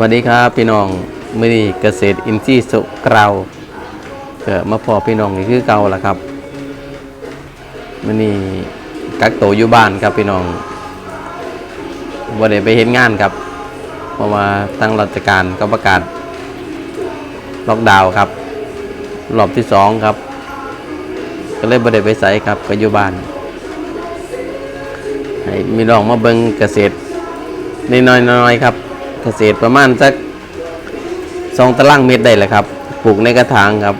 วัสดีครับพี่น้องมือนีเกษตรอินทรีย์สุเกราวเกิดมาพอพี่น้องนี่คือเก่าแล้วครับมือนีกักโตวอยู่บ้านครับพี่น้องว่าได้ไปเห็นงานครับเพราะว่าตั้งราชการก็ประกาศล็อกดาวน์ครับรอบที่สองครับ ก็เลยบ่ได้ไปใส่ครับก็อยู่บ้านให้มีน้องมาเบิงเกษตรนิดน้อยๆครับ เกษตรประมาณสักสองตารางเมตรได้แหละครับ ปลูกในกระถางครับ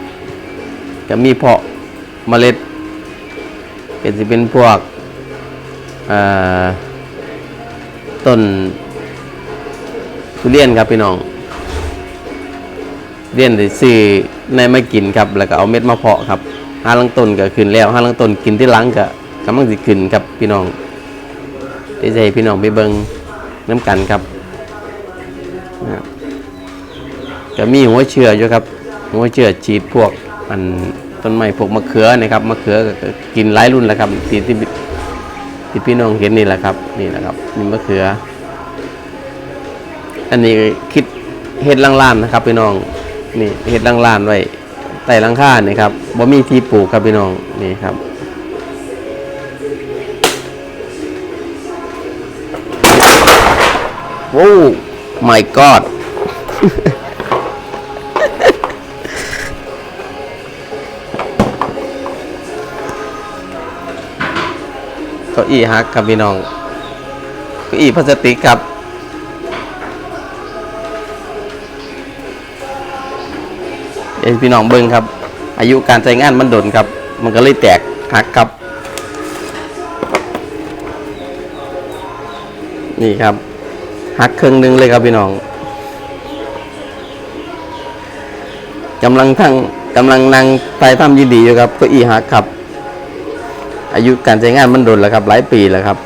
จะมีเพาะเมล็ดก็จะเป็นพวกต้นทุเรียนครับพี่น้องเรียนได้ซื้อในมากินครับ แล้วก็เอาเม็ดมาเพาะครับห้าลังต้นก็ขึ้นแล้วห้าลังต้นกินที่ลังก็กำลังสิขึ้นครับพี่น้องได้ใจพี่น้องไปเบิงน้ำกันครับ นะจะมีหัวเชื้ออยู่ครับ หัวเชื้อฉีดพวกอันต้นไม้พวกมะเขือนะครับมะเขือกินหลายรุ่นแล้วครับที่ที่ที่พี่น้องเห็นนี่แหละครับ นี่แหละครับนี่มะเขือ อันนี้คิดเห็ดลังลานนะครับ พี่น้องนี่เห็ดลังลานไว้ใต้หลังค่านี่ครับบ่มีที่ปลูกครับพี่น้องนี่ครับโอ้ my god เก้าอี้ฮักครับพี่น้อง เก้าอี้พลาสติกครับเอ็นพี่น้องเบิ้งครับ อายุการใช้งานมันโดนครับ มันก็เลยแตกหักครับ นี่ครับ หักครึ่งหนึ่งเลยครับพี่น้องกำลังทั้งกำลังนั่งไต่ทำยินดีอยู่ครับก็อีหักครับ อายุการใช้งานมันโดนแล้วครับ หลายปีแล้วครับ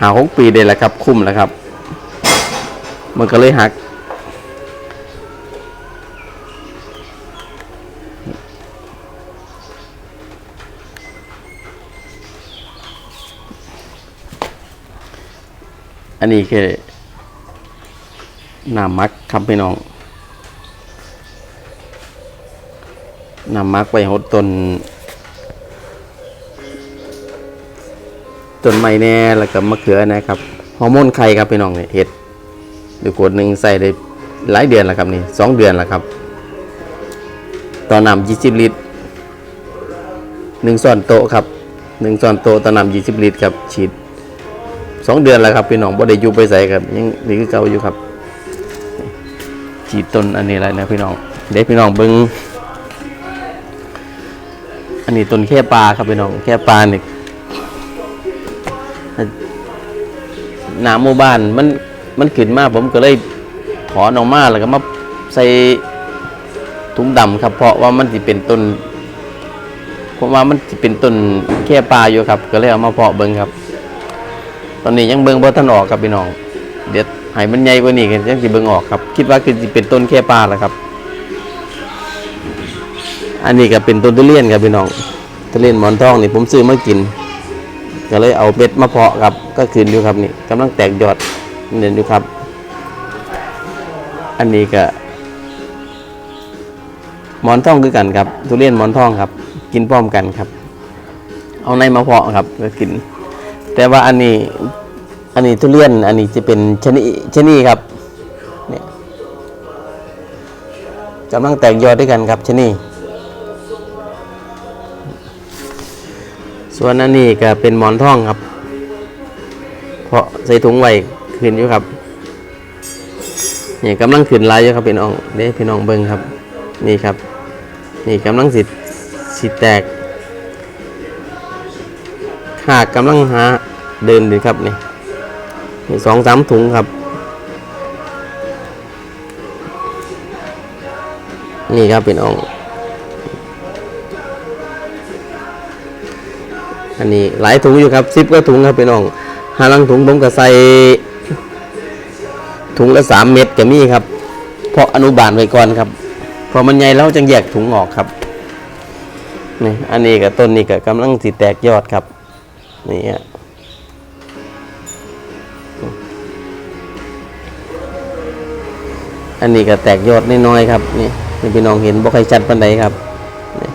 หาหกปีได้แล้วครับ คุ้มแล้วครับ มันก็เลยหัก นนี้คือน้ำมักครับพี่น้องน้ำมักไปหดต้นต้นไม้แน่แล้วก็มะเขือนะครับฮอร์โมนไข่ครับพี่น้องเนี่ยเห็ดดูขวดหนึ่งใส่ได้หลายเดือนแล้วครับนี่สองเดือนแล้วครับต่อน้ำยี่สิบลิตรหนึ่งส่วนโตครับหนึ่งส่วนโตต่อน้ำยี่สิบลิตรครับฉีด สองเดือนแล้วครับพี่น้องบ่ได้อยู่ไปใส่ครับยังนี่คือเก่าอยู่ครับฉีต้นอันนี้อะไรนะพี่น้องเดี๋ยวพี่น้องเบิ้งอันนี้ต้นแค่ปลาครับพี่น้องแค่ปลาเนี่ยหนาหมู่บ้านมันมันขึ้นมาผมก็เลยถอนออกมาแล้วก็มาใส่ถุงดำครับ เพราะว่ามันจะเป็นต้นผมว่ามันจะเป็นต้นแค่ปลาอยู่ครับ ก็เลยเอามาเพาะเบิ้งครับ ตอนนี้ยังเบิ่งบ่ทันออกครับพี่น้อง เดี๋ยวให้มันใหญ่กว่านี้กันยังสิเบิ่งออกครับ คิดว่าคือสิเป็นต้นแค่ปลาแหละครับ อันนี้ก็เป็นต้นทุเรียนครับพี่น้องทุเรียนหมอนทองนี่ผมซื้อมากิน ก็เลยเอาเม็ดมาเพาะครับ ก็คืนอยู่ครับนี่กำลังแตกยอดเด่นอยู่ครับ อันนี้ก็หมอนทองคือกันครับ ทุเรียนหมอนทองครับ กินพร้อมกันครับ เอาในมาเพาะครับก็กิน แต่ว่าอันนี้อันนี้ทุเรียนอันนี้จะเป็นชนีชนีครับเนี่ยกำลังแตกยอดด้วยกันครับชนีส่วนอันนี้ก็เป็นหมอนทองครับ เพราะใส่ถุงไว้ขึ้นอยู่ครับนี่กำลังขึ้นลายอยู่ครับพี่น้องเด้พี่น้องเบิ้งครับ นี่ครับ นี่กำลังสิสิแตกหากกำลังหา เดินดีครับนี่สองสามถุงครับ นี่ครับพี่น้องอันนี้หลายถุงอยู่ครับสิบก็ถุงครับพี่น้องหาลังถุงผมก็ใส่ถุงละสามเม็ดก็มีครับ เพราะอนุบาลไว้ก่อนครับ พอมันใหญ่แล้วจึงแยกถุงออกครับนี่อันนี้กับต้นนี้ก็กำลังสิแตกยอดครับนี่ฮะ อันนี้ก็แตกยอดน้อยๆครับนี่นี่พี่น้องเห็นบ่ค่อยชัดปานใดครับนี่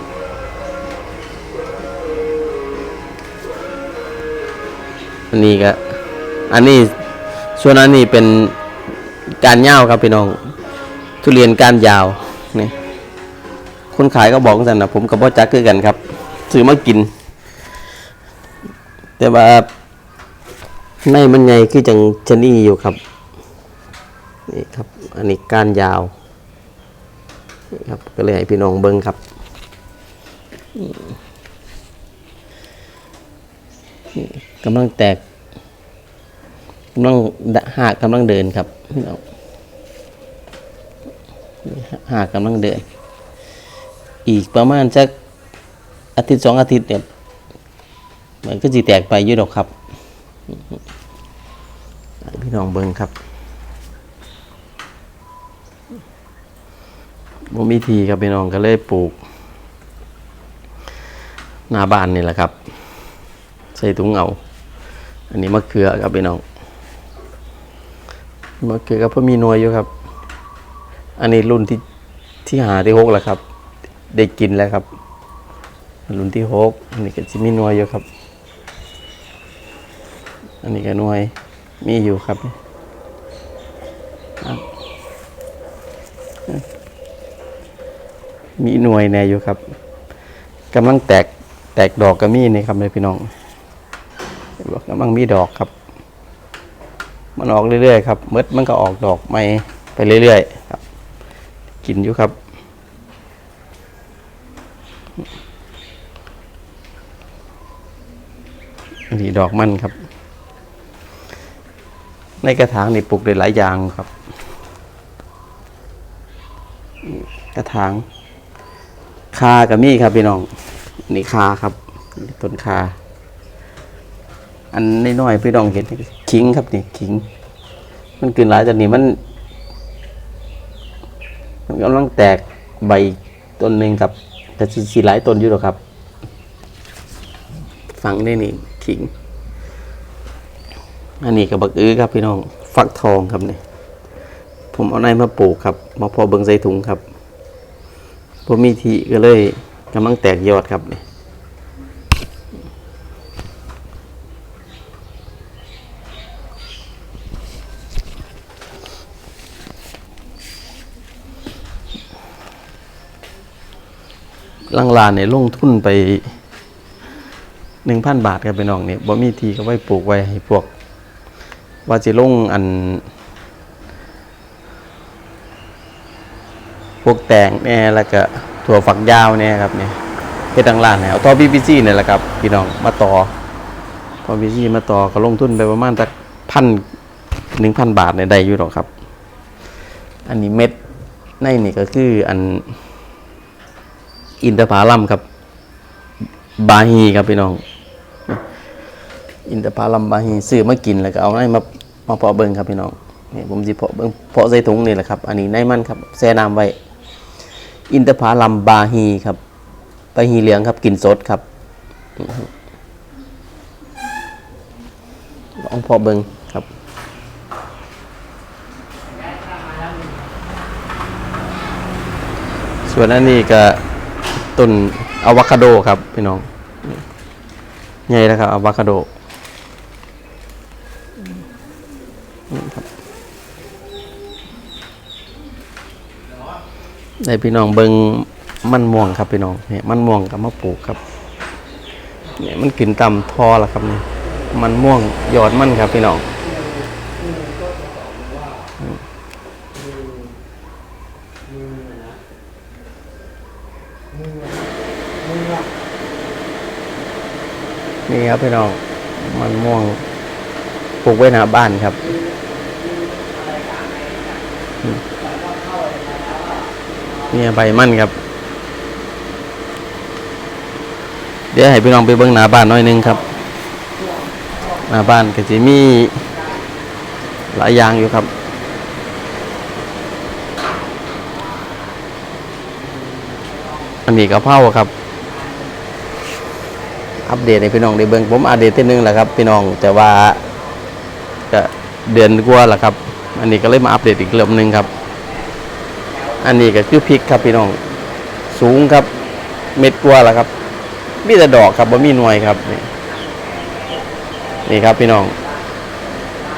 อันนี้ก็อันนี้ส่วนอันนี้เป็นการยาวครับพี่น้อง ทุเรียนการยาวนี่คนขายก็บอกสั่นนะผมกับพ่อจักคือกันครับซื้อมากิน แต่ว่าในมันใหญ่คือจังชนีอยู่ครับ นี่ครับอันนี้ก้านยาวนี่ครับก็เลยให้พี่น้องเบิ้งครับนี่กำลังแตกกำลังหากกำลังเดินครับพี่น้องหากกำลังเดิน อีกประมาณสักอาทิตย์สองอาทิตย์เนี่ยมันก็จีแตกไปยืดดอกครับพี่น้องเบิ้งครับ บ่มีทีครับพี่น้องก็เลยปลูก หน้าบ้านนี่แหละครับ ใส่ถุงเอาอันนี้มะเขือครับพี่น้องมะเขือก็เพิ่มมีนวยอยู่ครับ อันนี้รุ่นที่ที่หาที่หกแล้วครับ ได้กินแล้วครับ รุ่นที่หกอันนี้ก็จะมีนวยอยู่ครับ อันนี้ก็นวยมีอยู่ครับ มีหน่วยแน่อยู่ครับกำลังแตกแตกดอกก็มีนี่ครับเลยพี่น้องกำลังมีดอกครับ มันออกเรื่อยๆครับเมดมันก็ออกดอกใหม่ไปเรื่อยๆครับ กินอยู่ครับนนี้ดอกมันครับ ในกระถางนี่ปลูกได้หลายอย่างครับ กระถาง คากับมีครับพี่น้องนี่คาครับต้นคา อันน้อยๆพี่น้องเห็นขิงครับนี่ขิง มันกินหลายแต่นี่มัน มันกำลังแตกใบต้นหนึ่งครับแต่สีหลายต้นอยู่หรอกครับ ฟังได้นี่ขิง อันนี้กับบักอื้อครับพี่น้อง ฟักทองครับนี่ผมเอาในมาปลูกครับ มาพอเบิงใส่ถุงครับ ผมมีทีก็เลยกำลังแตกยอดครับนี่ลังลานเนี่ยลงทุนไปหนึ่งพันบาทครับพี่น้องเนี่ยบ่มีทีก็ไว้ปลูกไว้ให้พวก ว่าจะลงอัน พวกแตงเนี่ยแล้วก็ถั่วฝักยาวเนี่ยครับเนี่ยเฮ็ดทางร้านเนี่ยเอาต่อ PVC เนี่ยแหละครับพี่น้องมาต่อพอ PVC มาต่อก็ลงทุนไปประมาณสักพันหนึ่งพันบาทเนี่ยได้อยู่หรอกครับ อันนี้เม็ดในนี่ก็คืออันอินทผลัมครับ บาฮีครับพี่น้อง อินทผลัมบาฮีซื้อมากินแล้วก็เอาให้มามาเพาะเบิ่งครับพี่น้องนี่ผมสิเพาะเบิ่งเพาะใส่ถุงนี่แหละครับ อันนี้ในมันครับแช่น้ำไว้ อินทผลัมบาฮีครับบาฮีเหลืองครับกลิ่นสดครับลองพาะเบิงครับ ส่วนอันนี้ก็ต้นอะวคาโดครับพี่น้องใหญ่แล้วครับอะวคาโด ได้พี่น้องเบิงมันม่วงครับพี่น้องเนี่ยมันม่วงกับมะปลูกครับเนี่ยมันกินตำทอละครับนี่มันม่วงยอดมันครับพี่น้องนี่ครับพี่น้องมันม่วงปลูกไว้หน้าบ้านครับ เนี่ยใบมันครับ เดี๋ยวให้พี่น้องไปเบิ้งหน้าบ้านหน่อยหนึงครับ หน้าบ้านก็จะมีหลายอย่างอยู่ครับอันนี้กะเพราครับ อัปเดตให้พี่น้องได้เบิ่งผมอัปเดตทีนึงแหละครับ พี่น้องแต่ว่าก็เดือนกว่าแหละครับ อันนี้ก็เลยมาอัปเดตอีกเรอบหนึงครับ อันนี้ก็คือพริกครับพี่น้อง สูงครับ เม็ดกว่าละครับ มีแต่ดอกครับบ่มีหน่วยครับนี่นี่ครับพี่น้อง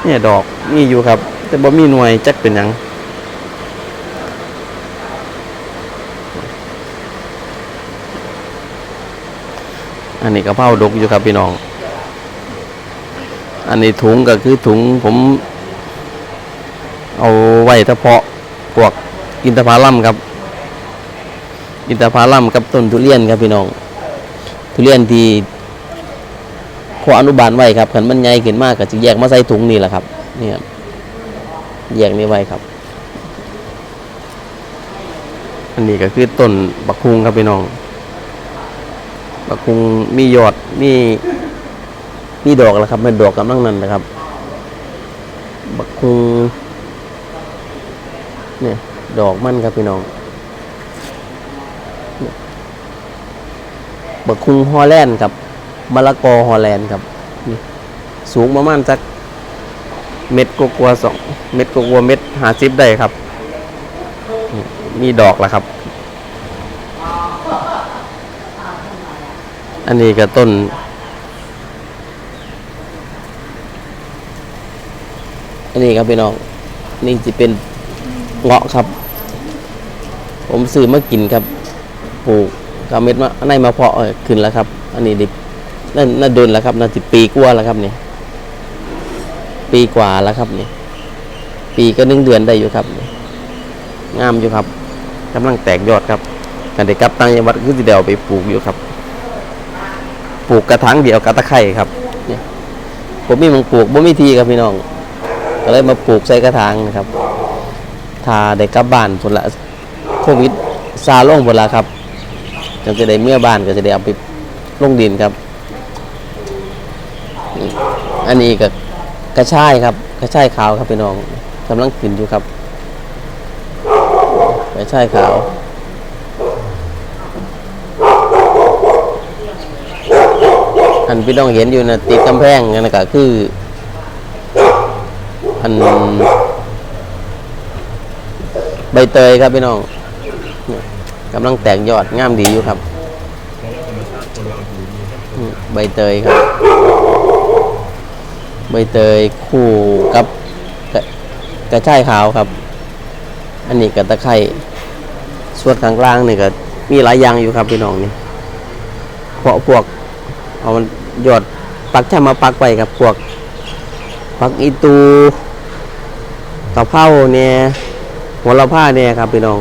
เนี่ยดอกมีอยู่ครับ แต่บ่มีหน่วยจักเป็นหยังอันนี้กะเพราดกอยู่ครับพี่น้อง อันนี้ถุงก็คือถุงผม เอาไว้เฉพาะพวก อินทผลัมครับ อินทผลัมกับต้นทุเรียนครับพี่น้อง ทุเรียนที่ขออนุบาลไว้ครับขันมันใหญ่ขึ้นมากก็จะแยกมาใส่ถุงนี่แหละครับเนี่ยครับแยกนี่ไว้ครับ อันนี้ก็คือต้นบักคุงครับพี่น้อง บักคุงมียอดมีมีดอกแล้วครับเป็นดอกกำลังนั้นนะครับ บักคุงเนี่ย ดอกมันครับพี่น้องบักคุงฮอลแลนด์ครับมะละกอฮอลแลนด์ครับนี่สูงประมาณสักเม็ดกว่าสองเม็ดกว่าเม็ดหาซิบได้ครับ มีดอกแล้วครับ อันนี้ก็ต้น อันนี้ครับพี่น้องนี่จะเป็นเงาะครับ ผมซื้อมากินครับปลูกกาเม็ดมาในมาเพาะขึ้นแล้วครับ อันนี้ดินั่นน่าโดนแล้วครับน่าสิปีกว่าแล้วครับเนี่ยปีกว่าแล้วครับเนี่ยปีก็หนึ่งเดือนได้อยู่ครับ งามอยู่ครับกำลังแตกยอดครับกันเด็กกับต่างจังวัดคือสิเดียวไปปลูกอยู่ครับ ปลูกกระถางเดียวกับตะไคร่ครับ เนี่ยผมมีมังปลูกบ่มีทีครับพี่น้อง ก็เลยมาปลูกใส่กระถางนะครับถ้าได้กลับบ้านผลละ วิดซาลงผลละครับก็จะได้เมื่อบ้านก็จะได้เอาไปลงดินครับ อันนี้ก็กระชายครับ กระชายขาวครับพี่น้องกำลังขึ้นอยู่ครับ กระชายขาวอันพี่น้องเห็นอยู่นะติดกำแพงนั่นก็คือ อันใบเตยครับพี่น้อง กำลังแตกยอดงามดีอยู่ครับใบเตยครับ ใบเตยคู่กับกระชายขาวครับ อันนี้กับตะไคร่ส่วนกลางล่างนี่ก็มีหลายอย่างอยู่ครับพี่น้องนี่เพาะพวกเอามันยอดปักแค่มาปักไปครับพวกปักอีตูกะเพราเนี่ยหัวละผ้าเนี่ยครับพี่น้อง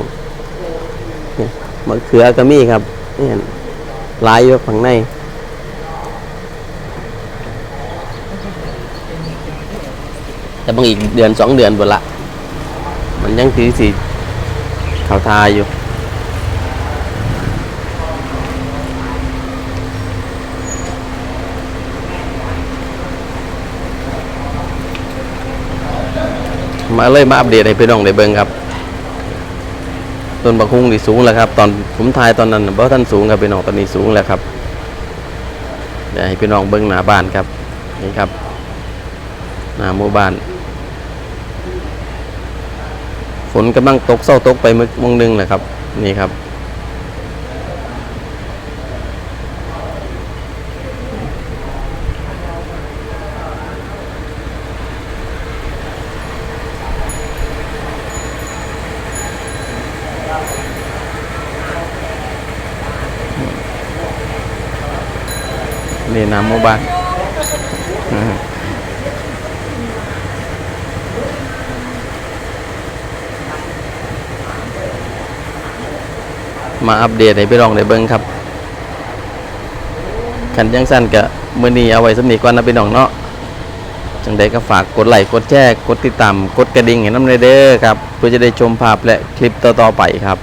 มะเขือก็มีครับนี่หลายอยู่ข้างในแต่บางอีกเดือนสองเดือนหมดละมันยังถือสีเขาทาอยู่มาเลยมาอัปเดตให้พี่น้องได้เบิ่งครับ ต้นบางคุงนี่สูงแล้วครับ ตอนผมถ่ายตอนนั้นเพราะท่านสูงครับพี่น้องตอนนี้สูงแล้วครับเดี๋ยวให้พี่น้องเบิ้งหน้าบ้านครับนี่ครับหน้าหมู่บ้าน ฝนกำลังตกเศร้าตกไปมึกมงหนึงแหละครับ นี่ครับ นี่น้ำหมู่บ้านอืมาอัปเดตให้พี่น้องได้เบิ่งครับขันยังสั้นกะมือนี้เอาไว้สำนีก่อนนะพี่น้องเนาะจังใดก็ฝากกดไลค์กดแชร์กดติดตามกดกระดิ่งให้น้ำเด้อครับ เพื่อจะได้ชมภาพและคลิปต่อๆไปครับ